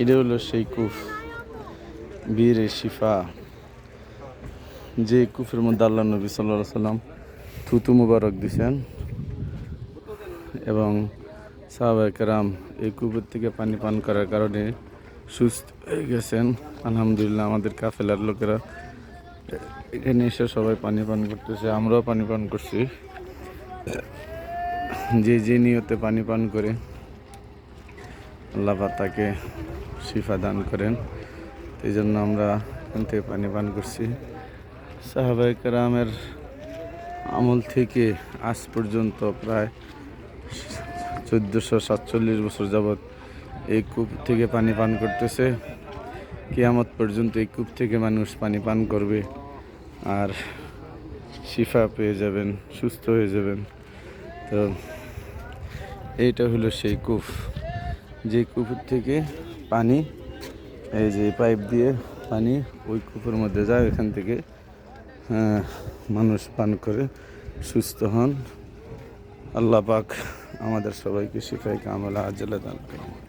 এটা হলো সেই কুফ। বীরে শিফা। যে কুফের মধ্যে আল্লাহ নবী সাল্লাহ সাল্লাম থুতু মুবারক দিছেন এবং সাহাবাহাম এই কুকুর থেকে পানি পান করার কারণে সুস্থ হয়ে গেছেন। আলহামদুলিল্লাহ আমাদের কাফেলার লোকেরা এখানে এসে সবাই পানি পান করতেছে, আমরাও পানি পান করছি। যে যে নিয়তে পানি পান করে আল্লাহ তাকে শিফা দান করেন। এই জন্য আমরা এখান থেকে পানি পান করছি। সাহাবাই কেরামের আমল থেকে আজ পর্যন্ত প্রায় চোদ্দোশো সাতচল্লিশ বছর যাবৎ এই কূপ থেকে পানি পান করতেছে। কেয়ামত পর্যন্ত এই কূপ থেকে মানুষ পানি পান করবে আর শিফা পেয়ে যাবেন, সুস্থ হয়ে যাবেন। তো এইটা হলো সেই কূপ। যে কুপুর থেকে পানি, এই যে পাইপ দিয়ে পানি ওই কূপের মধ্যে যায়, এখান থেকে মানুষ পান করে, সুস্থ হন। আল্লাহ পাক আমাদের সবাইকে শিফাই কামলা আজলা দান করেন।